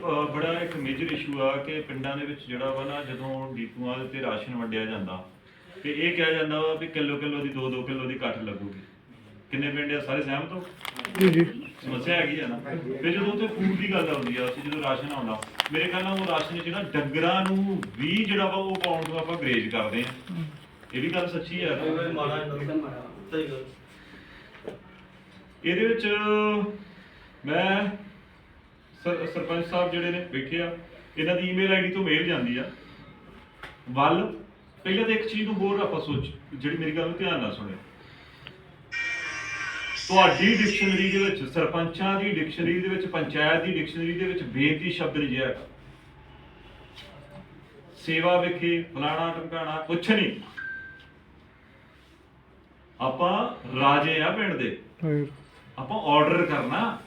ਬੜਾ ਇੱਕ major issue ਆ ਕਿ ਪਿੰਡਾਂ ਦੇ ਵਿੱਚ ਜਿਹੜਾ ਵਾ ਨਾ ਜਦੋਂ ਡੀਪੂਆਂ ਦੇ ਉੱਤੇ ਰਾਸ਼ਨ ਵੰਡਿਆ ਜਾਂਦਾ ਤੇ ਇਹ ਕਿਹਾ ਜਾਂਦਾ ਵਾ ਵੀ ਕਿਲੋ ਕਿਲੋ ਦੀ 2-2 ਕਿਲੋ ਦੀ ਕੱਟ ਲੱਗੂਗੀ। ਕਿੰਨੇ ਪਿੰਡ ਆ? ਸਾਰੇ ਸਹਿਮਤ ਹੋ? ਜੀ ਜੀ। ਸਮੱਸਿਆ ਹੈਗੀ ਆ ਨਾ। ਫਿਰ ਜਦੋਂ ਤੇ ਫੂਡ ਦੀ ਗੱਲ ਆਉਂਦੀ ਆ ਅਸੀਂ ਜਦੋਂ ਰਾਸ਼ਨ ਆਉਂਦਾ ਮੇਰੇ ਖਿਆਲ ਨਾਲ ਉਹ ਰਾਸ਼ਨ ਜਿਹੜਾ ਡੰਗਰਾਂ ਨੂੰ ਵੀ ਜਿਹੜਾ ਵਾ ਉਹ ਪਾਉਣ ਤੋਂ ਆਪਾਂ ਗਰੇਜ ਕਰਦੇ ਆ। ਇਹ ਵੀ ਗੱਲ ਸੱਚੀ ਆ। ਇਹਦੇ ਵਿੱਚ ਮੈਂ ਸਰ- ਸਰਪੰਚ ਸਾਹਿਬ ਜਿਹੜੇ ਨੇ ਬੈਠੇ ਆ ਇਹਨਾਂ ਦੀ ਈਮੇਲ ਆਈਡੀ ਤੋਂ ਮੇਲ ਜਾਂਦੀ ਆ। ਵੱਲ ਪਹਿਲਾਂ ਤਾਂ ਇੱਕ ਚੀਜ਼ ਨੂੰ ਹੋਰ ਆਪਾਂ ਸੋਚ ਜਿਹੜੀ ਮੇਰੀ ਗੱਲ ਨੂੰ ਧਿਆਨ ਨਾਲ ਸੁਣਿਓ। ਤੁਹਾਡੀ ਡਿਕਸ਼ਨਰੀ ਦੇ ਵਿੱਚ ਸਰਪੰਚਾਂ ਦੀ ਡਿਕਸ਼ਨਰੀ ਦੇ ਵਿੱਚ ਪੰਚਾਇਤ ਦੀ ਡਿਕਸ਼ਨਰੀ ਦੇ ਵਿੱਚ ਬੇਨਤੀ ਸ਼ਬਦ ਨਹੀਂ ਜਿਆ ਹੈਗਾ ਸੇਵਾ ਵਿਖੇ ਫਲਾਣਾ ਟਮਕਾਣਾ ਕੁਛ ਨਹੀਂ। ਆਪਾਂ ਰਾਜੇ ਆ ਪਿੰਡ ਦੇ। ਆਪਾਂ ਆਰਡਰ ਕਰਨਾ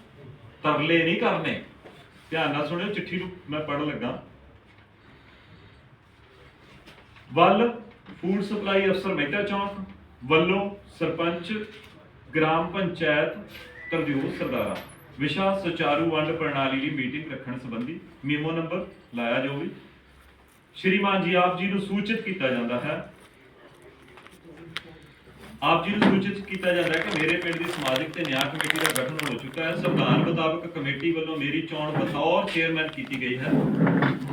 ਤਰਲੇ ਨਹੀਂ ਕਰਨੇ। ਧਿਆਨ ਨਾਲ ਸੁਣਿਓ, ਚਿੱਠੀ ਨੂੰ ਮੈਂ ਪੜ੍ਹਨ ਲੱਗਾ। ਵੱਲ ਫੂਡ ਸਪਲਾਈ ਅਫਸਰ ਮਹਿਤਾ ਚੌਂਕ, ਵੱਲੋਂ ਸਰਪੰਚ, ਗ੍ਰਾਮ ਪੰਚਾਇਤ ਤਰਜੂਰ ਸਰਦਾਰਾ। ਵਿਸ਼ਾ ਸੁਚਾਰੂ ਵੰਡ ਪ੍ਰਣਾਲੀ ਦੀ ਮੀਟਿੰਗ ਰੱਖਣ ਸੰਬੰਧੀ ਮੀਮੋ ਨੰਬਰ ਲਾਇਆ ਜੋ ਵੀ। ਸ਼੍ਰੀਮਾਨ ਜੀ ਆਪ ਜੀ ਨੂੰ ਸੂਚਿਤ ਕੀਤਾ ਜਾਂਦਾ ਹੈ ਆਪ ਜੀ ਨੂੰ ਸੂਚਿਤ ਕੀਤਾ ਜਾਂਦਾ ਹੈ ਕਿ ਮੇਰੇ ਪਿੰਡ ਦੀ ਸਮਾਜਿਕ ਤੇ ਨਿਆਂ ਕਮੇਟੀ ਦਾ ਗਠਨ ਹੋ ਚੁੱਕਾ ਹੈ। ਸੰਵਿਧਾਨ ਮੁਤਾਬਕ ਕਮੇਟੀ ਵੱਲੋਂ ਮੇਰੀ ਚੋਣ ਬਤੌਰ ਚੇਅਰਮੈਨ ਕੀਤੀ ਗਈ ਹੈ।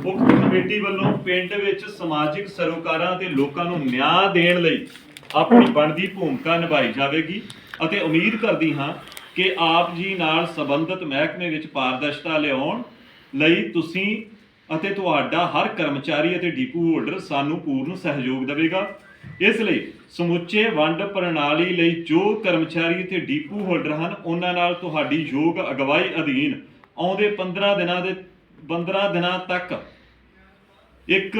ਉਕਤ ਕਮੇਟੀ ਵੱਲੋਂ ਪਿੰਡ ਵਿੱਚ ਸਮਾਜਿਕ ਸਰੋਕਾਰਾਂ ਤੇ ਲੋਕਾਂ ਨੂੰ ਨਿਆਂ ਦੇਣ ਲਈ ਆਪਣੀ ਬਣਦੀ ਭੂਮਿਕਾ ਨਿਭਾਈ ਜਾਵੇਗੀ ਅਤੇ ਉਮੀਦ ਕਰਦੀ ਹਾਂ ਕਿ ਆਪ ਜੀ ਨਾਲ ਸੰਬੰਧਿਤ ਮਹਿਕਮੇ ਵਿੱਚ ਪਾਰਦਰਸ਼ਤਾ ਲਿਆਉਣ ਲਈ ਤੁਸੀਂ ਅਤੇ ਤੁਹਾਡਾ ਹਰ ਕਰਮਚਾਰੀ ਅਤੇ ਡੀਪੂ ਹੋਲਡਰ ਸਾਨੂੰ ਪੂਰਨ ਸਹਿਯੋਗ ਦੇਵੇਗਾ। ਇਸ ਲਈ ਸਮੁੱਚੇ ਵੰਡ ਪ੍ਰਣਾਲੀ ਲਈ ਜੋ ਕਰਮਚਾਰੀ ਤੇ ਡੀਪੂ ਹੋਲਡਰ ਹਨ, ਉਹਨਾਂ ਨਾਲ ਤੁਹਾਡੀ ਯੋਗ ਅਗਵਾਈ ਅਧੀਨ ਆਉਂਦੇ 15 ਦਿਨਾਂ ਦੇ 15 ਦਿਨਾਂ ਤੱਕ ਇੱਕ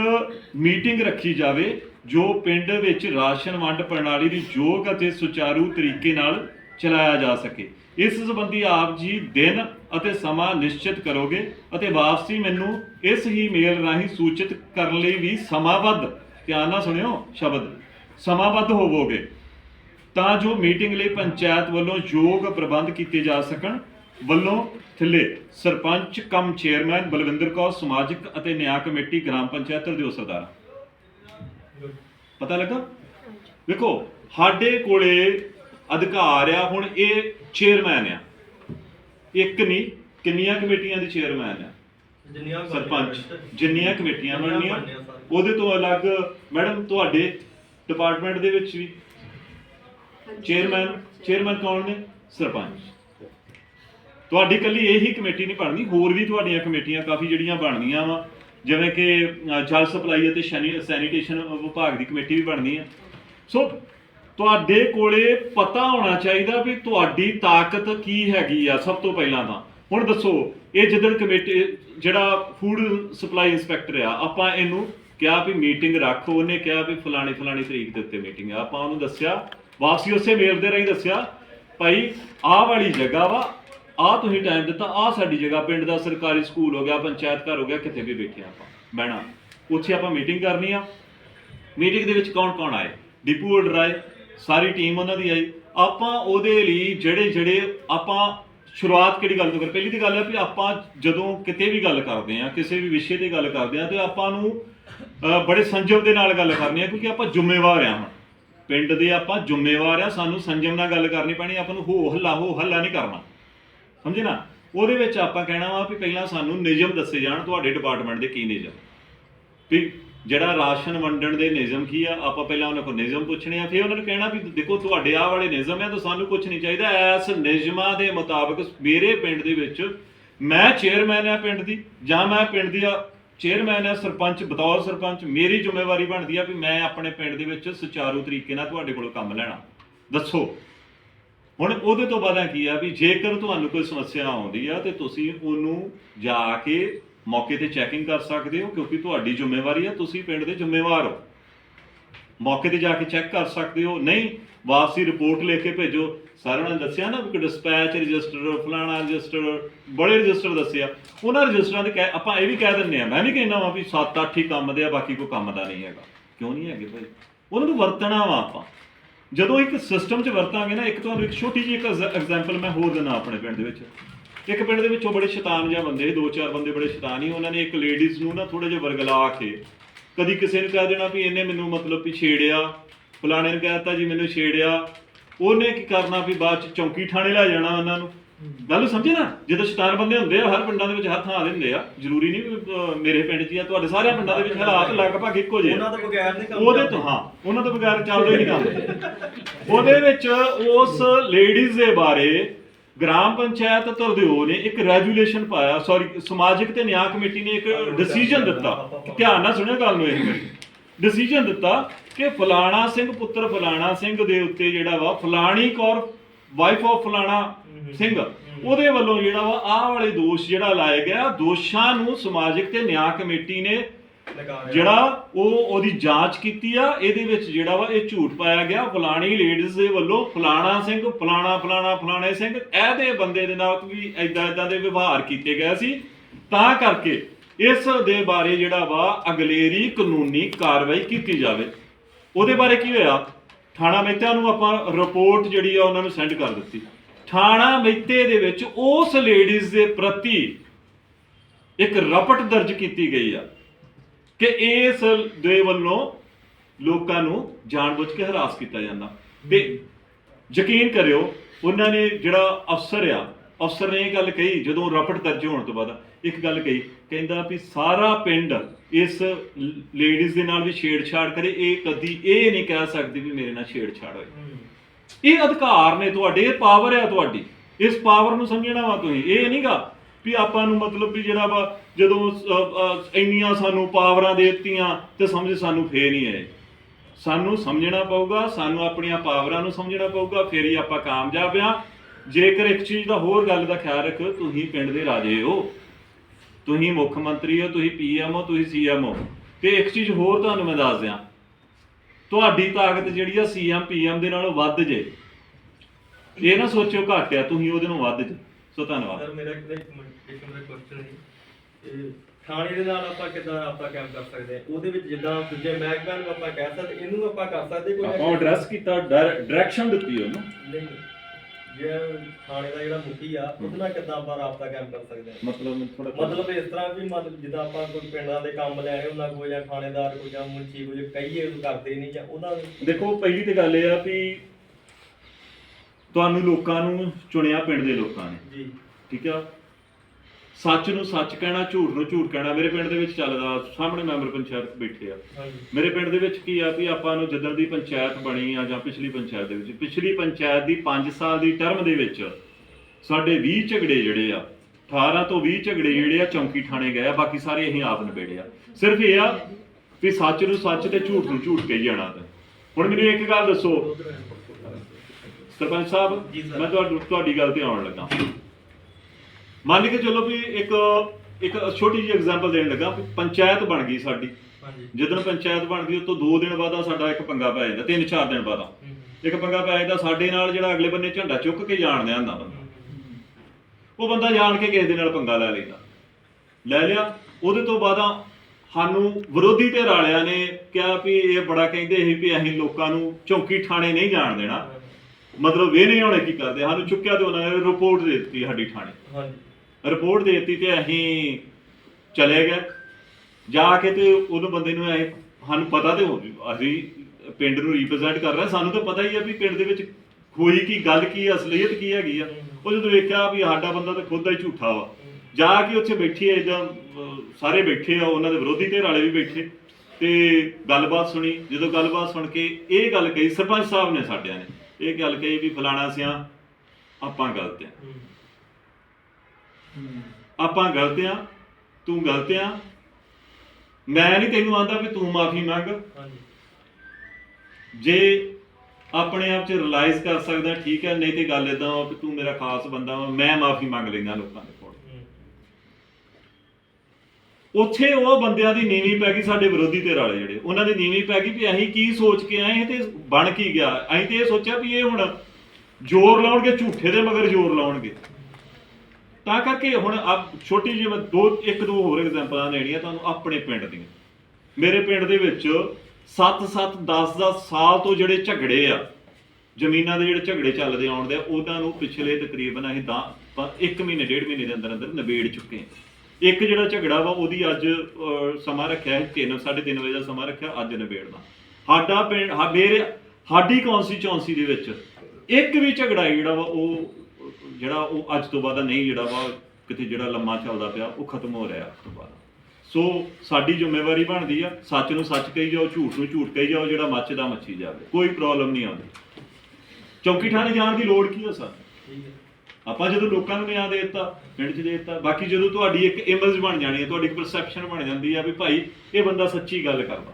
ਮੀਟਿੰਗ ਰੱਖੀ ਜਾਵੇ, ਜੋ ਪਿੰਡ ਵਿੱਚ ਰਾਸ਼ਨ ਵੰਡ ਪ੍ਰਣਾਲੀ ਦੀ ਯੋਗ ਅਤੇ ਸੁਚਾਰੂ ਤਰੀਕੇ ਨਾਲ ਚਲਾਇਆ ਜਾ ਸਕੇ। ਇਸ ਸੰਬੰਧੀ ਆਪ ਜੀ ਦਿਨ ਅਤੇ ਸਮਾਂ ਨਿਸ਼ਚਿਤ ਕਰੋਗੇ ਅਤੇ ਵਾਪਸੀ ਮੈਨੂੰ ਇਸ ਹੀ ਮੇਲ ਰਾਹੀਂ ਸੂਚਿਤ ਕਰਨ ਲਈ ਵੀ ਸਮਾਬੱਧ ਧਿਆਨ ਨਾਲ ਸੁਣਿਓ ਸ਼ਬਦ ਸਮਾਬੱਧ ਹੋਵੋਗੇ। ਤਾਂ ਜੋ ਮੀਟਿੰਗ ਲਈ ਪੰਚਾਇਤ ਵੱਲੋਂ ਯੋਗ ਪ੍ਰਬੰਧ ਕੀਤੇ ਜਾ ਸਕਣ ਵੱਲੋਂ ਥੱਲੇ ਸਰਪੰਚ ਕਮ ਚੇਅਰਮੈਨ ਬਲਵਿੰਦਰ ਕੌਰ ਸਮਾਜਿਕ ਅਤੇ ਨਿਆਂ ਕਮੇਟੀ ਗ੍ਰਾਮ ਪੰਚਾਇਤ ਦਿਓ ਸਰਦਾਰ। ਪਤਾ ਲੱਗਾ? ਵੇਖੋ ਸਾਡੇ ਕੋਲੇ ਅਧਿਕਾਰ ਆ ਹੁਣ ਇਹ ਚੇਅਰਮੈਨ ਆ। ਇੱਕ ਨਹੀਂ ਕਿੰਨੀਆਂ ਕਮੇਟੀਆਂ ਦੇ ਚੇਅਰਮੈਨ ਆ? ਜਿੰਨੀਆਂ ਸਰਪੰਚ ਜਿੰਨੀਆਂ ਕਮੇਟੀਆਂ ਬਣਨੀਆਂ। ਉਹਦੇ ਤੋਂ ਅਲੱਗ ਮੈਡਮ ਤੁਹਾਡੇ ਡਿਪਾਰਟਮੈਂਟ ਦੇ ਵਿੱਚ ਵੀ ਚੇਅਰਮੈਨ ਚੇਅਰਮੈਨ ਕੌਣ ਨੇ? ਸਰਪੰਚ। ਤੁਹਾਡੀ ਕੱਲੀ ਇਹੀ ਕਮੇਟੀ ਨਹੀਂ ਬਣਨੀ ਹੋਰ ਵੀ ਤੁਹਾਡੀਆਂ ਕਮੇਟੀਆਂ ਕਾਫੀ ਜਿਹੜੀਆਂ ਬਣਨੀਆਂ ਵਾ ਜਿਵੇਂ ਕਿ ਜਲ ਸਪਲਾਈ ਅਤੇ ਸ਼ੈਨੀ- ਸੈਨੀਟੇਸ਼ਨ ਵਿਭਾਗ ਦੀ ਕਮੇਟੀ ਵੀ ਬਣਨੀ ਆ। ਸੋ ਤੁਹਾਡੇ ਕੋਲੇ ਪਤਾ ਹੋਣਾ ਚਾਹੀਦਾ ਵੀ ਤੁਹਾਡੀ ਤਾਕਤ ਕੀ ਹੈਗੀ ਆ ਸਭ ਤੋਂ ਪਹਿਲਾਂ ਤਾਂ। ਹੁਣ ਦੱਸੋ ਇਹ ਜਦੋਂ ਕਮੇਟੀ ਜਿਹੜਾ ਫੂਡ ਸਪਲਾਈ ਇੰਸਪੈਕਟਰ ਆ ਆਪਾਂ ਇਹਨੂੰ ਕਿਹਾ ਵੀ ਮੀਟਿੰਗ ਰੱਖ, ਉਹਨੇ ਕਿਹਾ ਵੀ ਫਲਾਣੀ ਫਲਾਣੀ ਤਰੀਕ ਦੇ ਉੱਤੇ ਮੀਟਿੰਗ ਆ। ਆਪਾਂ ਉਹਨੂੰ ਦੱਸਿਆ, ਵਾਪਸੀ ਉਸੇ ਮੇਲ ਦੇ ਰਾਹੀਂ ਦੱਸਿਆ, ਭਾਈ, ਆਹ ਵਾਲੀ ਜਗ੍ਹਾ ਵਾ, ਆਹ ਤੁਸੀਂ ਟਾਈਮ ਦਿੱਤਾ, ਆਹ ਸਾਡੀ ਜਗ੍ਹਾ, ਪਿੰਡ ਦਾ ਸਰਕਾਰੀ ਸਕੂਲ ਹੋ ਗਿਆ, ਪੰਚਾਇਤ ਘਰ ਹੋ ਗਿਆ ਕਿਤੇ ਵੀ ਬੈਠੇ ਆਪਾਂ, ਬਹਿਣਾ। ਉੱਥੇ ਆਪਾਂ ਮੀਟਿੰਗ ਕਰਨੀ ਆ। ਮੀਟਿੰਗ ਦੇ ਵਿੱਚ ਕੌਣ ਕੌਣ ਆਏ? ਡਿਪੂ ਹੋਲਡਰ ਆਏ, ਸਾਰੀ ਟੀਮ ਉਹਨਾਂ ਦੀ ਆਈ। ਆਪਾਂ ਉਹਦੇ ਲਈ ਜਿਹੜੇ ਜਿਹੜੇ ਆਪਾਂ ਸ਼ੁਰੂਆਤ ਕਿਹੜੀ ਗੱਲ ਤੋਂ ਕਰ ਪਹਿਲੀ ਦੀ ਗੱਲ ਹੈ ਵੀ ਆਪਾਂ ਜਦੋਂ ਕਿਤੇ ਵੀ ਗੱਲ ਕਰਦੇ ਆ, ਕਿਸੇ ਵੀ ਵਿਸ਼ੇ ਤੇ ਗੱਲ ਕਰਦੇ ਆ, ਤੇ ਆਪਾਂ ਨੂੰ ਬੜੇ ਸੰਜਮ ਦੇ ਨਾਲ ਗੱਲ ਕਰਨੀ ਹੈ, ਕਿਉਂਕਿ ਆਪਾਂ ਜ਼ਿੰਮੇਵਾਰ ਆ ਹੁਣ। ਪਿੰਡ ਦੇ ਆਪਾਂ ਜ਼ਿੰਮੇਵਾਰ ਆ ਸਾਨੂੰ ਸੰਜਮ ਨਾਲ ਗੱਲ ਕਰਨੀ ਪੈਣੀ, ਆਪਾਂ ਨੂੰ ਹੋ ਹੱਲਾ ਹੋ ਹੱਲਾ ਨਹੀਂ ਕਰਨਾ। ਸਮਝੇ ਨਾ? ਉਹਦੇ ਵਿੱਚ ਆਪਾਂ ਕਹਿਣਾ ਵਾ ਵੀ ਪਹਿਲਾਂ ਸਾਨੂੰ ਨਿਯਮ ਦੱਸੇ ਜਾਣ, ਤੁਹਾਡੇ ਡਿਪਾਰਟਮੈਂਟ ਦੇ ਕੀ ਨਿਯਮ। ਵੀ ਜਿਹੜਾ ਰਾਸ਼ਨ ਵੰਡਣ ਦੇ ਨਿਯਮ ਕੀ ਆ, ਆਪਾਂ ਪਹਿਲਾਂ ਉਹਨਾਂ ਕੋਲ ਨਿਯਮ ਪੁੱਛਣੇ ਆ, ਫਿਰ ਉਹਨਾਂ ਨੂੰ ਕਹਿਣਾ ਵੀ ਦੇਖੋ ਤੁਹਾਡੇ ਆਹ ਵਾਲੇ ਨਿਯਮ ਆ, ਤਾਂ ਸਾਨੂੰ ਕੁਝ ਨਹੀਂ ਚਾਹੀਦਾ। ਐਸ ਨਿਯਮਾਂ ਦੇ ਮੁਤਾਬਕ ਮੇਰੇ ਪਿੰਡ ਦੇ ਵਿੱਚ ਮੈਂ ਚੇਅਰਮੈਨ ਆ ਪਿੰਡ ਦੀ, ਜਾਂ ਮੈਂ ਪਿੰਡ ਦੀ ਚੇਅਰਮੈਨ ਹੈ ਸਰਪੰਚ, ਬਤੌਰ ਸਰਪੰਚ, ਮੇਰੀ ਜ਼ਿੰਮੇਵਾਰੀ ਬਣਦੀ ਆ ਵੀ ਮੈਂ ਆਪਣੇ ਪਿੰਡ ਦੇ ਵਿੱਚ ਸੁਚਾਰੂ ਤਰੀਕੇ ਨਾਲ ਤੁਹਾਡੇ ਕੋਲੋਂ ਕੰਮ ਲੈਣਾ। ਦੱਸੋ। ਹੁਣ ਉਹਦੇ ਤੋਂ ਬਾਅਦ ਕੀ ਆ ਵੀ ਜੇਕਰ ਤੁਹਾਨੂੰ ਕੋਈ ਸਮੱਸਿਆ ਆਉਂਦੀ ਆ ਤੇ ਤੁਸੀਂ ਉਹਨੂੰ ਜਾ ਕੇ ਮੌਕੇ ਤੇ ਚੈਕਿੰਗ ਕਰ ਸਕਦੇ ਹੋ, ਕਿਉਂਕਿ ਤੁਹਾਡੀ ਜ਼ਿੰਮੇਵਾਰੀ ਆ, ਤੁਸੀਂ ਪਿੰਡ ਦੇ ਜ਼ਿੰਮੇਵਾਰ ਹੋ। ਮੌਕੇ ਤੇ ਜਾ ਕੇ ਚੈੱਕ ਕਰ ਸਕਦੇ ਹੋ। ਨਹੀਂ ਵਾਪਸੀ ਰਿਪੋਰਟ ਲਿਖ ਕੇ ਭੇਜੋ। ਸਾਰਿਆਂ ਨੇ ਦੱਸਿਆ ਨਾ ਵੀ ਡਿਸਪੈਚ ਰਜਿਸਟਰ, ਫਲਾਣਾ ਰਜਿਸਟਰ, ਬੜੇ ਰਜਿਸਟਰ ਦੱਸਿਆ। ਉਹਨਾਂ ਰਜਿਸਟਰਾਂ ਦੇ ਕਹਿ- ਆਪਾਂ ਇਹ ਵੀ ਕਹਿ ਦਿੰਨੇ ਆ ਮੈਂ ਵੀ ਕਹਿੰਦਾ ਵਾਂ ਵੀ 7-8 ਹੀ ਕੰਮ ਦੇ ਆ, ਬਾਕੀ ਕੋਈ ਕੰਮ ਦਾ ਨਹੀਂ ਹੈਗਾ। ਕਿਉਂ ਨਹੀਂ ਹੈਗੇ ਭਾਈ? ਉਹਨਾਂ ਨੂੰ ਵਰਤਣਾ ਵਾ ਆਪਾਂ। ਜਦੋਂ ਇੱਕ ਸਿਸਟਮ 'ਚ ਵਰਤਾਂਗੇ ਨਾ, ਇੱਕ ਤੁਹਾਨੂੰ ਇੱਕ ਛੋਟੀ ਜਿਹੀ ਇੱਕ ਐਗਜ਼ਾਮਪਲ ਮੈਂ ਹੋਰ ਦਿਨਾ ਆਪਣੇ ਪਿੰਡ ਦੇ ਵਿੱਚ। ਇੱਕ ਪਿੰਡ ਦੇ ਵਿੱਚੋਂ ਬੜੇ ਸ਼ੈਤਾਨ ਜਿਹਾ ਬੰਦੇ ਦੋ ਚਾਰ ਬੰਦੇ ਬੜੇ ਸ਼ੈਤਾਨ ਹੀ ਉਹਨਾਂ ਨੇ ਇੱਕ ਲੇਡੀਜ਼ ਨੂੰ ਨਾ ਥੋੜੇ ਜਿਹਾ ਵਰਗਲਾ ਕੇ ਕਦੀ ਕਿਸੇ ਨੂੰ ਕਹਿ ਦੇਣਾ ਵੀ ਇਹਨੇ ਮੈਨੂੰ ਮਤਲਬ ਵੀ ਛੇੜਿਆ। ਫਲਾਣੇ ਨੇ ਕਹਿ ਦਿੱਤਾ ਜੀ ਮੈਨੂੰ ਛੇੜਿਆ। ਉਹਨੇ ਕੀ ਕਰਨਾ ਵੀ ਬਾਅਦ ਚ ਚੌਂਕੀ ਥਾਣੇ ਲੈ ਜਾਣਾ ਉਹਨਾਂ ਨੂੰ। ਗੱਲ ਸਮਝੇ ਨਾ? ਜਦੋਂ ਸ਼ੈਤਾਨ ਬੰਦੇ ਹੁੰਦੇ ਆ ਹਰ ਪਿੰਡਾਂ ਦੇ ਵਿੱਚ ਹਰ ਥਾਂ ਦੇ ਹੁੰਦੇ ਆ। ਜ਼ਰੂਰੀ ਨਹੀਂ ਵੀ, ਅਹ, ਮੇਰੇ ਪਿੰਡ 'ਚ ਹੀ ਆ ਤੁਹਾਡੇ ਸਾਰੇ ਪਿੰਡਾਂ ਦੇ ਵਿੱਚ ਹਾਲਾਤ ਲਗਭਗ ਇੱਕੋ ਜਿਹੇ ਆ। ਉਹਨਾਂ ਤੋਂ ਬਗੈਰ ਨਹੀਂ ਕੰਮ ਉਹਦੇ ਤੋਂ ਹਾਂ ਉਹਨਾਂ ਤੋਂ ਬਗੈਰ ਚੱਲਦਾ ਹੀ ਨਹੀਂ ਕੰਮ। ਉਹਦੇ ਵਿੱਚ ਉਸ ਲੇਡੀਜ਼ ਦੇ ਬਾਰੇ ਗ੍ਰਾਮ ਪੰਚਾਇਤ ਤਰਦਿਓ ਨੇ ਇੱਕ ਰੈਜੂਲੇਸ਼ਨ ਪਾਇਆ। ਸੌਰੀ ਸਮਾਜਿਕ ਤੇ ਨਿਆਂ ਕਮੇਟੀ ਨੇ ਇੱਕ ਡਿਸੀਜਨ ਦਿੱਤਾ। ਧਿਆਨ ਨਾਲ ਸੁਣਿਓ ਗੱਲ ਨੂੰ ਇਹ ਡਿਸੀਜਨ ਦਿੱਤਾ ਕਿ ਫਲਾਣਾ ਸਿੰਘ ਪੁੱਤਰ ਫਲਾਣਾ ਸਿੰਘ ਦੇ ਉੱਤੇ ਜਿਹੜਾ ਵਾ ਫਲਾਣੀ ਕੌਰ ਵਾਈਫ ਆਫ ਫਲਾਣਾ ਸਿੰਘ ਉਹਦੇ ਵੱਲੋਂ ਜਿਹੜਾ ਵਾ ਆਹ ਵਾਲੇ ਦੋਸ਼ ਜਿਹੜਾ ਲਾਇਆ ਗਿਆ ਦੋਸ਼ਾਂ ਨੂੰ ਸਮਾਜਿਕ ਤੇ ਨਿਆਂ ਕਮੇਟੀ ਨੇ। ਜਿਹੜਾ ਉਹ ਉਹਦੀ ਜਾਂਚ ਕੀਤੀ ਆ ਇਹਦੇ ਵਿੱਚ ਜਿਹੜਾ ਵਾ ਇਹ ਝੂਠ ਪਾਇਆ ਗਿਆ ਫਲਾਣੀ ਲੇਡੀਜ਼ ਦੇ ਵੱਲੋਂ ਫਲਾਣਾ ਸਿੰਘ ਫਲਾਣਾ ਫਲਾਣਾ ਫਲਾਣੇ ਸਿੰਘ ਇਹਦੇ ਬੰਦੇ ਦੇ ਨਾਲ ਵੀ ਐਦਾਂ ਐਦਾਂ ਦੇ ਵਿਵਹਾਰ ਕੀਤੇ ਗਏ ਸੀ ਤਾਂ ਕਰਕੇ ਇਸ ਦੇ ਬਾਰੇ ਜਿਹੜਾ ਵਾ ਅਗਲੇਰੀ ਕਾਨੂੰਨੀ ਕਾਰਵਾਈ ਕੀਤੀ ਜਾਵੇ। ਉਹਦੇ ਬਾਰੇ ਕੀ ਹੋਇਆ? ਥਾਣਾ ਮਹਿਤਿਆਂ ਨੂੰ ਆਪਾਂ ਰਿਪੋਰਟ ਜਿਹੜੀ ਆ ਉਹਨਾਂ ਨੂੰ ਸੈਂਡ ਕਰ ਦਿੱਤੀ। ਥਾਣਾ ਮਹਿਤੇ ਦੇ ਵਿੱਚ ਉਸ ਲੇਡੀਜ਼ ਦੇ ਪ੍ਰਤੀ ਇੱਕ ਰਪਟ ਦਰਜ ਕੀਤੀ ਗਈ ਆ ਕਿ ਇਸ ਦੇ ਵੱਲੋਂ ਲੋਕਾਂ ਨੂੰ ਜਾਣਬੁੱਝ ਕੇ ਹਰਾਸ ਕੀਤਾ ਜਾਂਦਾ। ਤੇ ਯਕੀਨ ਕਰਿਓ, ਉਹਨਾਂ ਨੇ ਜਿਹੜਾ ਅਫਸਰ ਆ, ਅਫਸਰ ਨੇ ਇਹ ਗੱਲ ਕਹੀ, ਜਦੋਂ ਰਪਟ ਦਰਜ ਹੋਣ ਤੋਂ ਬਾਅਦ। ਇੱਕ ਗੱਲ ਕਹੀ ਕਹਿੰਦਾ ਵੀ ਸਾਰਾ ਪਿੰਡ ਇਸ ਲੇਡੀਜ਼ ਦੇ ਨਾਲ ਵੀ ਛੇੜਛਾੜ ਕਰੇ ਇਹ ਕਦੀ ਇਹ ਨਹੀਂ ਕਹਿ ਸਕਦੀ ਵੀ ਮੇਰੇ ਨਾਲ ਛੇੜਛਾੜ ਹੋਈ। ਇਹ ਅਧਿਕਾਰ ਨੇ ਤੁਹਾਡੇ ਇਹ ਪਾਵਰ ਹੈ ਤੁਹਾਡੀ। ਇਸ ਪਾਵਰ ਨੂੰ ਸਮਝਣਾ ਵਾ ਤੁਸੀਂ। ਇਹ ਨਹੀਂਗਾ ਵੀ ਆਪਾਂ ਨੂੰ ਮਤਲਬ ਵੀ ਜਿਹੜਾ ਵਾ ਜਦੋਂ ਇੰਨੀਆਂ ਸਾਨੂੰ ਪਾਵਰਾਂ ਦੇ ਦਿੱਤੀਆਂ ਤੇ ਸਮਝ ਸਾਨੂੰ ਫੇਰ ਨਹੀਂ ਆਏ। ਸਾਨੂੰ ਸਮਝਣਾ ਪਊਗਾ ਸਾਨੂੰ ਆਪਣੀਆਂ ਪਾਵਰਾਂ ਨੂੰ ਸਮਝਣਾ ਪਊਗਾ ਫੇਰ ਹੀ ਆਪਾਂ ਕਾਮਯਾਬ ਆ। ਜੇਕਰ ਇੱਕ ਚੀਜ਼ ਦਾ ਹੋਰ ਗੱਲ ਦਾ ਖਿਆਲ ਰੱਖੋ ਤੁਸੀਂ ਪਿੰਡ ਦੇ ਰਾਜੇ ਹੋ। ਤੁਸੀਂ ਮੁੱਖ ਮੰਤਰੀ ਹੋ ਤੁਸੀਂ ਪੀਐਮ ਹੋ ਤੁਸੀਂ ਸੀਐਮ ਹੋ। ਤੇ ਇੱਕ ਚੀਜ਼ ਹੋਰ ਤੁਹਾਨੂੰ ਮੈਂ ਦੱਸ ਦਿਆਂ। ਤੁਹਾਡੀ ਤਾਕਤ ਜਿਹੜੀ ਆ ਸੀਐਮ ਪੀਐਮ ਦੇ ਨਾਲੋਂ ਵੱਧ ਜੇ। ਇਹ ਨਾ ਸੋਚਿਓ ਘੱਟ ਆ ਤੁਸੀਂ ਉਹਦੇ ਨਾਲੋਂ ਵੱਧ ਜੇ। ਸੋ ਧੰਨਵਾਦ। ਸਰ ਮੇਰਾ ਇੱਕ ਮਿੰਟ ਇੱਕ ਮੇਰਾ ਕੁਐਸਚਨ ਹੈ ਇਹ ਥਾਣੇ ਦੇ ਨਾਲ ਆਪਾਂ ਕਿਦਾਂ ਆਪਾਂ ਕੰਮ ਕਰ ਸਕਦੇ ਹਾਂ? ਉਹਦੇ ਵਿੱਚ ਜਿੱਦਾਂ ਦੂਜੇ ਮਹਿਕਮਿਆਂ ਨੂੰ ਆਪਾਂ ਕਹਿ ਸਕਦੇ ਇਹਨੂੰ ਆਪਾਂ ਕਰ ਸਕਦੇ ਕੋਈ ਆਪਾਂ ਐਡਰੈਸ ਕੀਤਾ ਡਾਇਰੈਕਸ਼ਨ ਦਿੱਤੀ ਉਹਨੂੰ। ਨਹੀਂ। ਜੇ ਥਾਣੇ ਦਾ ਜਿਹੜਾ ਮੁਖੀ ਆ ਉਹਦੇ ਨਾਲ ਕਿਦਾਂ ਆਪਾਂ ਰਾਬਤਾ ਕਾਇਮ ਕਰ ਸਕਦੇ ਹਾਂ? ਮਤਲਬ ਥੋੜਾ ਮਤਲਬ ਇਸ ਤਰ੍ਹਾਂ ਵੀ ਮਤਲਬ ਜਿੱਦਾਂ ਆਪਾਂ ਕੋਈ ਪਿੰਡਾਂ ਦੇ ਕੰਮ ਲੈਣੇ ਉਹਨਾਂ ਕੋਈ ਜਾਂ ਥਾਣੇਦਾਰ ਕੋਈ ਜਾਂ ਮੁਨਸ਼ੀ ਕੋਈ ਕਹੀਏ ਉਹ ਕਰਦੇ ਨਹੀਂ ਜਾਂ ਉਹਨਾਂ ਨੂੰ ਦੇਖੋ ਪਹਿਲੀ ਤੇ ਗੱਲ ਇਹ ਆ ਵੀ ਤੁਹਾਨੂੰ ਲੋਕਾਂ ਨੂੰ ਚੁਣਿਆ ਪਿੰਡ ਦੇ ਲੋਕਾਂ ਨੇ। ਜੀ। ਠੀਕ ਆ? ਸੱਚ ਨੂੰ ਸੱਚ ਕਹਿਣਾ ਝੂਠ ਨੂੰ ਝੂਠ ਕਹਿਣਾ ਮੇਰੇ ਪਿੰਡ ਦੇ ਵਿੱਚ ਚੱਲਦਾ ਸਾਹਮਣੇ ਮੈਂਬਰ ਪੰਚਾਇਤ ਬੈਠੇ ਆ। ਮੇਰੇ ਪਿੰਡ ਦੇ ਵਿੱਚ ਕੀ ਆ ਵੀ ਆਪਾਂ ਨੂੰ ਜਦੋਂ ਦੀ ਪੰਚਾਇਤ ਬਣੀ ਆ ਜਾਂ ਪਿਛਲੀ ਪੰਚਾਇਤ ਦੇ ਵਿੱਚ ਪਿਛਲੀ ਪੰਚਾਇਤ ਦੀ 5 ਸਾਲ ਦੀ ਟਰਮ ਦੇ ਵਿੱਚ ਸਾਡੇ 20 ਝਗੜੇ ਜਿਹੜੇ ਆ 18 ਤੋਂ 20 ਝਗੜੇ ਜਿਹੜੇ ਆ ਚੌਂਕੀ ਥਾਣੇ ਗਏ ਆ ਬਾਕੀ ਸਾਰੇ ਅਸੀਂ ਆਪ ਨਿਬੇੜੇ ਆ। ਸਿਰਫ ਇਹ ਆ ਵੀ ਸੱਚ ਨੂੰ ਸੱਚ ਤੇ ਝੂਠ ਨੂੰ ਝੂਠ ਕਹੀ ਜਾਣਾ ਤੇ। ਹੁਣ ਮੈਨੂੰ ਇੱਕ ਗੱਲ ਦੱਸੋ। ਸਰਪੰਚ ਸਾਹਿਬ। ਮੈਂ ਤੁਹਾਡੀ ਤੁਹਾਡੀ ਗੱਲ ਤੇ ਆਉਣ ਲੱਗਾ। ਮੰਨ ਕੇ ਚੱਲੋ ਵੀ ਇੱਕ ਇੱਕ ਛੋਟੀ ਜਿਹੀ ਐਗਜ਼ਾਮਪਲ ਦੇਣ ਲੱਗਾ ਵੀ ਪੰਚਾਇਤ ਬਣ ਗਈ ਸਾਡੀ। ਹਾਂਜੀ। ਜਦੋਂ ਪੰਚਾਇਤ ਬਣਦੀ ਉਸ ਤੋਂ 2 ਦਿਨ ਬਾਅਦ ਆ ਸਾਡਾ ਇੱਕ ਪੰਗਾ ਪੈ ਜਾਂਦਾ 3-4 ਦਿਨ ਬਾਅਦ ਆ। ਇੱਕ ਪੰਗਾ ਪੈ ਜਾਂਦਾ ਸਾਡੇ ਨਾਲ ਜਿਹੜਾ ਅਗਲੇ ਬੰਨੇ ਝੰਡਾ ਚੁੱਕ ਕੇ ਜਾਣ ਦਿਆ ਹੁੰਦਾ ਬੰਦਾ। ਉਹ ਬੰਦਾ ਜਾਣ ਕੇ ਕਿਸੇ ਦੇ ਨਾਲ ਪੰਗਾ ਲੈ ਲੈਂਦਾ। ਲੈ ਲਿਆ ਉਹਦੇ ਤੋਂ ਬਾਅਦ ਸਾਨੂੰ ਵਿਰੋਧੀ ਧਿਰ ਵਾਲਿਆਂ ਨੇ ਕਿਹਾ ਵੀ ਇਹ ਬੜਾ ਕਹਿੰਦੇ ਸੀ ਵੀ ਅਸੀਂ ਲੋਕਾਂ ਨੂੰ ਚੌਂਕੀ ਥਾਣੇ ਨਹੀਂ ਜਾਣ ਦੇਣਾ। ਮਤਲਬ ਇਹ ਨਹੀਂ ਹੋਣੇ ਕੀ ਕਰਦੇ ਸਾਨੂੰ ਚੁੱਕਿਆ ਤੇ ਉਹਨਾਂ ਨੇ ਰਿਪੋਰਟ ਦੇ ਦਿੱਤੀ ਸਾਡੀ ਥਾਣੇ। ਹਾਂਜੀ। ਰਿਪੋਰਟ ਦੇ ਦਿੱਤੀ ਤੇ ਅਸੀਂ ਚਲੇ ਗਏ। ਜਾ ਕੇ ਤੇ ਉਹਨੂੰ ਬੰਦੇ ਨੂੰ ਐ ਸਾਨੂੰ ਪਤਾ ਤੇ ਹੋ ਅਸੀਂ ਪਿੰਡ ਨੂੰ ਰਿਪਰੈਜ਼ੈਂਟ ਕਰ ਰਹੇ ਸਾਨੂੰ ਤਾਂ ਪਤਾ ਹੀ ਆ ਵੀ ਪਿੰਡ ਦੇ ਵਿੱਚ ਹੋਈ ਕੀ ਗੱਲ ਕੀ ਆ, ਅਸਲੀਅਤ ਕੀ ਹੈਗੀ ਆ। ਉਹ ਜਦੋਂ ਵੇਖਿਆ ਵੀ ਸਾਡਾ ਬੰਦਾ ਤਾਂ ਖੁਦ ਦਾ ਹੀ ਝੂਠਾ ਵਾ। ਜਾ ਕੇ ਉੱਥੇ ਬੈਠੀ ਐ ਇਦਾਂ ਸਾਰੇ ਬੈਠੇ ਆ ਉਹਨਾਂ ਦੇ ਵਿਰੋਧੀ ਧਿਰ ਵਾਲੇ ਵੀ ਬੈਠੇ। ਤੇ ਗੱਲਬਾਤ ਸੁਣੀ। ਜਦੋਂ ਗੱਲਬਾਤ ਸੁਣ ਕੇ ਇਹ ਗੱਲ ਕਹੀ ਸਰਪੰਚ ਸਾਹਿਬ ਨੇ ਸਾਡਿਆਂ ਨੇ ਇਹ ਗੱਲ ਕਹੀ ਵੀ ਫਲਾਣਾ ਸਿਆਂ ਆਪਾਂ ਗਲਤ ਆ। ਆਪਾਂ ਗਲਤ ਆ ਤੂੰ ਗਲਤ ਆ। ਮੈਂ ਨਹੀਂ ਤੈਨੂੰ ਆਂਦਾ ਵੀ ਤੂੰ ਮਾਫੀ ਮੰਗ। ਹਾਂਜੀ। ਜੇ ਆਪਣੇ ਆਪ 'ਚ ਰਿਅਲਾਈਜ਼ ਕਰ ਸਕਦਾ ਠੀਕ ਹੈ ਨਹੀਂ ਤੇ ਗੱਲ ਇਦਾਂ ਵਾ ਵੀ ਤੂੰ ਮੇਰਾ ਖਾਸ ਬੰਦਾ ਵਾ ਮੈਂ ਮਾਫੀ ਮੰਗ ਲੈਂਦਾ ਲੋਕਾਂ ਦੇ ਕੋਲ। ਉੱਥੇ ਉਹ ਬੰਦਿਆਂ ਦੀ ਨੀਵੀਂ ਪੈ ਗਈ ਸਾਡੇ ਵਿਰੋਧੀ ਧਿਰ ਵਾਲੇ ਜਿਹੜੇ। ਉਹਨਾਂ ਦੀ ਨੀਵੀਂ ਪੈ ਗਈ ਵੀ ਅਸੀਂ ਕੀ ਸੋਚ ਕੇ ਆਏ ਤੇ ਬਣ ਕੀ ਗਿਆ। ਅਸੀਂ ਤੇ ਇਹ ਸੋਚਿਆ ਵੀ ਇਹ ਹੁਣ ਜ਼ੋਰ ਲਾਉਣਗੇ ਝੂਠੇ ਦੇ ਮਗਰ ਜ਼ੋਰ ਲਾਉਣਗੇ। ਤਾਂ ਕਰਕੇ ਹੁਣ ਆ ਛੋਟੀ ਜਿਹੀ ਮੈਂ ਦੋ ਇੱਕ ਦੋ ਹੋਰ ਐਗਜ਼ਾਮਪਲਾਂ ਦੇਣੀਆਂ ਤੁਹਾਨੂੰ ਆਪਣੇ ਪਿੰਡ ਦੀਆਂ। ਮੇਰੇ ਪਿੰਡ ਦੇ ਵਿੱਚ 7 7 10 10 ਸਾਲ ਤੋਂ ਜਿਹੜੇ ਝਗੜੇ ਆ ਜ਼ਮੀਨਾਂ ਦੇ ਜਿਹੜੇ ਝਗੜੇ ਚੱਲਦੇ ਆਉਂਦੇ ਆ ਉਹਨਾਂ ਨੂੰ ਪਿਛਲੇ ਤਕਰੀਬਨ ਅਸੀਂ ਤਾਂ ਪਰ 1 ਮਹੀਨੇ ਡੇਢ ਮਹੀਨੇ ਦੇ ਅੰਦਰ ਅੰਦਰ ਨਿਬੇੜ ਚੁੱਕੇ ਹਾਂ। ਇੱਕ ਜਿਹੜਾ ਝਗੜਾ ਵਾ ਉਹਦੀ ਅੱਜ ਸਮਾਂ ਰੱਖਿਆ ਹੈ 3 3:30 ਵਜੇ ਦਾ ਸਮਾਂ ਰੱਖਿਆ ਅੱਜ ਨਿਬੇੜਨਾ ਸਾਡਾ ਪਿੰਡ ਹਾਂ, ਮੇਰੇ ਸਾਡੀ ਕੌਂਸਟੀਚੁਐਂਸੀ ਦੇ ਵਿੱਚ ਇੱਕ ਵੀ ਝਗੜਾ ਜਿਹੜਾ ਵਾ ਉਹ ਜਿਹੜਾ ਉਹ ਅੱਜ ਤੋਂ ਬਾਅਦ ਨਹੀਂ ਜਿਹੜਾ ਵਾ ਕਿਤੇ ਜਿਹੜਾ ਲੰਮਾ ਚੱਲਦਾ ਪਿਆ ਉਹ ਖਤਮ ਹੋ ਰਿਹਾ ਅੱਜ ਤੋਂ ਬਾਅਦ। ਸੋ ਸਾਡੀ ਜ਼ਿੰਮੇਵਾਰੀ ਬਣਦੀ ਆ ਸੱਚ ਨੂੰ ਸੱਚ ਕਹੀ ਜਾਓ ਝੂਠ ਨੂੰ ਝੂਠ ਕਹੀ ਜਾਓ ਜਿਹੜਾ ਮੱਚਦਾ ਮੱਛੀ ਜਾਵੇ। ਕੋਈ ਪ੍ਰੋਬਲਮ ਨਹੀਂ ਆਉਂਦੀ। ਚੌਕੀ ਥਾਣੇ ਜਾਣ ਦੀ ਲੋੜ ਕੀ ਆ ਸਰ? ਆਪਾਂ ਜਦੋਂ ਲੋਕਾਂ ਨੂੰ ਨਿਆਂ ਦੇ ਦਿੱਤਾ ਪਿੰਡ 'ਚ ਦੇ ਦਿੱਤਾ ਬਾਕੀ ਜਦੋਂ ਤੁਹਾਡੀ ਇੱਕ ਇਮੇਜ ਬਣ ਜਾਣੀ ਹੈ ਤੁਹਾਡੀ ਇੱਕ ਪਰਸੈਪਸ਼ਨ ਬਣ ਜਾਂਦੀ ਆ ਵੀ ਭਾਈ ਇਹ ਬੰਦਾ ਸੱਚੀ ਗੱਲ ਕਰਦਾ।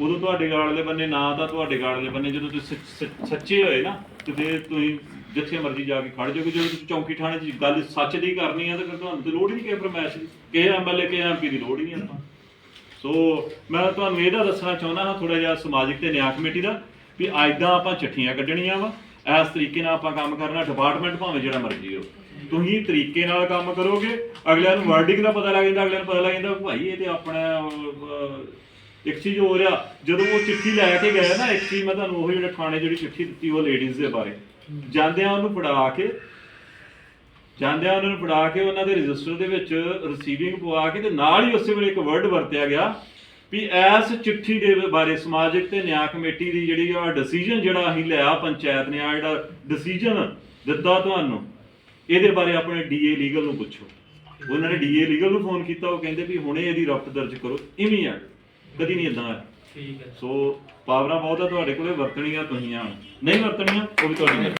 ਉਦੋਂ ਤੁਹਾਡੇ ਗਾੜਲੇ ਬੰਨੇ ਨਾ ਤਾਂ ਤੁਹਾਡੇ ਗਾੜਲੇ ਬੰਨੇ ਜਦੋਂ ਤੁਸੀਂ ਸੱਚੇ ਹੋਏ ਨਾ ਤੇ ਫਿਰ ਤੁਸੀਂ ਜਿੱਥੇ ਮਰਜ਼ੀ ਜਾ ਕੇ ਖੜ ਜਾਓਗੇ ਜਦੋਂ ਤੁਸੀਂ ਚੌਂਕੀ ਥਾਣੇ 'ਚ ਗੱਲ ਸੱਚ ਦੀ ਕਰਨੀ ਆ, ਤਾਂ ਫਿਰ ਤੁਹਾਨੂੰ ਤੇ ਲੋੜ ਹੀ ਨਹੀਂ ਕਿਸੇ ਫਰਮੈਸ਼ ਦੀ। ਕਿਸੇ ਐਮਐਲਏ ਕਿਸੇ ਐਮਪੀ ਦੀ ਲੋੜ ਹੀ ਨਹੀਂ ਆਪਾਂ। ਸੋ ਮੈਂ ਤੁਹਾਨੂੰ ਇਹਦਾ ਦੱਸਣਾ ਚਾਹੁੰਦਾ ਹਾਂ ਥੋੜਾ ਜਿਹਾ ਸਮਾਜਿਕ ਤੇ ਨਿਆਂ ਕਮੇਟੀ ਦਾ, ਵੀ ਐਦਾਂ ਆਪਾਂ ਚਿੱਠੀਆਂ ਕੱਢਣੀਆਂ ਵਾ। ਇਸ ਤਰੀਕੇ ਨਾਲ ਆਪਾਂ ਕੰਮ ਕਰਨਾ ਡਿਪਾਰਟਮੈਂਟ ਭਾਵੇਂ ਜਿਹੜਾ ਮਰਜ਼ੀ ਹੋ ਤੁਸੀਂ ਤਰੀਕੇ ਨਾਲ ਕੰਮ ਕਰੋਗੇ, ਅਗਲਿਆਂ ਨੂੰ ਵਰਡਿੰਗ ਦਾ ਪਤਾ ਲੱਗ ਜਾਂਦਾ, ਅਗਲਿਆਂ ਨੂੰ ਪਤਾ ਲੱਗ ਜਾਂਦਾ, ਭਾਈ ਇਹ ਤੇ ਆਪਣਾ ਇੱਕ ਚੀਜ਼ ਹੋ ਰਿਹਾ ਜਦੋਂ ਉਹ ਚਿੱਠੀ ਲੈ ਕੇ ਗਏ ਨਾ, ਇੱਕ ਚੀਜ਼ ਮੈਂ ਤੁਹਾਨੂੰ ਉਹ ਜਿਹੜੇ ਥਾਣੇ ਜਿਹੜੀ ਚਿੱਠੀ ਦਿੱਤੀ, ਉਹ ਲੇਡੀਜ਼ ਦੇ ਬਾਰੇ। ਜਾਂਦਿਆਂ ਉਹਨੂੰ ਫੜਾ ਕੇ ਜਾਂਦਿਆਂ ਉਹਨਾਂ ਨੂੰ ਫੜਾ ਕੇ ਉਹਨਾਂ ਦੇ ਰਜਿਸਟਰ ਦੇ ਵਿੱਚ ਰਿਸੀਵਿੰਗ ਪਵਾ ਕੇ ਤੇ ਨਾਲ ਹੀ ਉਸੇ ਵੇਲੇ ਇੱਕ ਵਰਡ ਵਰਤਿਆ ਗਿਆ ਵੀ ਐਸ ਚਿੱਠੀ ਦੇ ਬਾਰੇ ਸਮਾਜਿਕ ਤੇ ਨਿਆਂ ਕਮੇਟੀ ਦੀ ਜਿਹੜੀ ਆ ਡਿਸੀਜਨ ਜਿਹੜਾ ਅਸੀਂ ਲਿਆ ਪੰਚਾਇਤ ਨੇ ਆ ਜਿਹੜਾ ਡਿਸੀਜਨ ਦਿੱਤਾ ਤੁਹਾਨੂੰ ਇਹਦੇ ਬਾਰੇ ਆਪਣੇ ਡੀਏ ਲੀਗਲ ਨੂੰ ਪੁੱਛੋ। ਉਹਨਾਂ ਨੇ ਡੀਏ ਲੀਗਲ ਨੂੰ ਫੋਨ ਕੀਤਾ ਉਹ ਕਹਿੰਦੇ ਵੀ ਹੁਣੇ ਇਹਦੀ ਰਫਤ ਦਰਜ ਕਰੋ ਇਮੀਡੀਏਟ ਕਦੀ ਨਹੀਂ ਇਦਾਂ ਠੀਕ ਹੈ। ਸੋ ਪਾਵਰਾਂ ਬਹੁਤ ਆ ਤੁਹਾਡੇ ਕੋਲੇ ਵਰਤਣੀਆਂ ਤੁਸੀਂ ਆ। ਨਹੀਂ ਵਰਤਣੀਆਂ ਉਹ ਵੀ ਤੁਹਾਡੀ